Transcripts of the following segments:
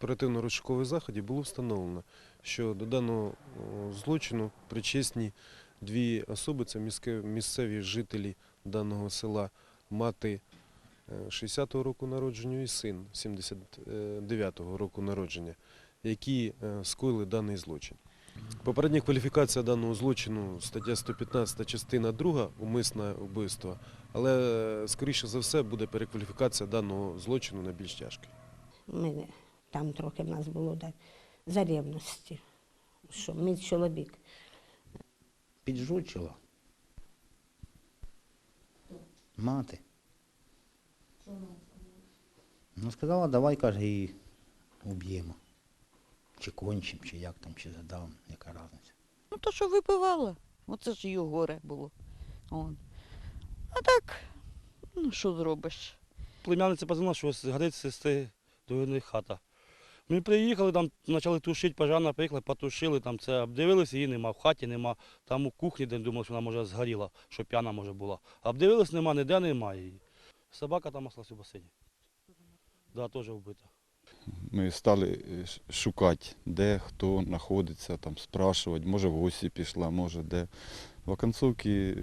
оперативно-розшукових заходів було встановлено, що до даного злочину причесні дві особи, це місцеві жителі даного села, мати е, 60-го року народження і син 79-го року народження, які е, скоїли даний злочин. Попередня кваліфікація даного злочину стаття 115 частина 2 умисне вбивство, але е, скоріше за все буде перекваліфікація даного злочину на більш тяжкий. Там трохи в нас було да, за ревності, що мій чоловік Піджучила. Мати. Ну, сказала, давай, каже, її уб'ємо. Чи кончим, чи як там, чи задавимо, яка різниця. Ну, то, що випивала, оце ж її горе було. Он. А так, ну що зробиш? Племянниця позвонила, що ось горить сестри до хата. Ми приїхали, там почали тушити, пожарна приїхали, потушили, там це обдивилися, її нема, в хаті нема, там у кухні, де думали, що вона може згоріла, що п'яна може була. Обдивились, нема, ніде немає її. Собака там осталась у басейні. Да, теж вбита. Ми стали е, шукати, де хто знаходиться, там спрашувати, може в гості пішла, може де. В оконцовці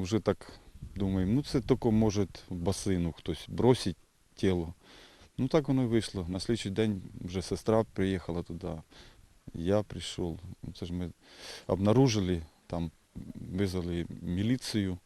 вже так думаємо, ну це тільки може в басейну хтось бросить тіло. Ну так воно і вийшло. На слідчий день вже сестра приїхала туди, я прийшов. Це ж ми обнаружили, там визвали міліцію.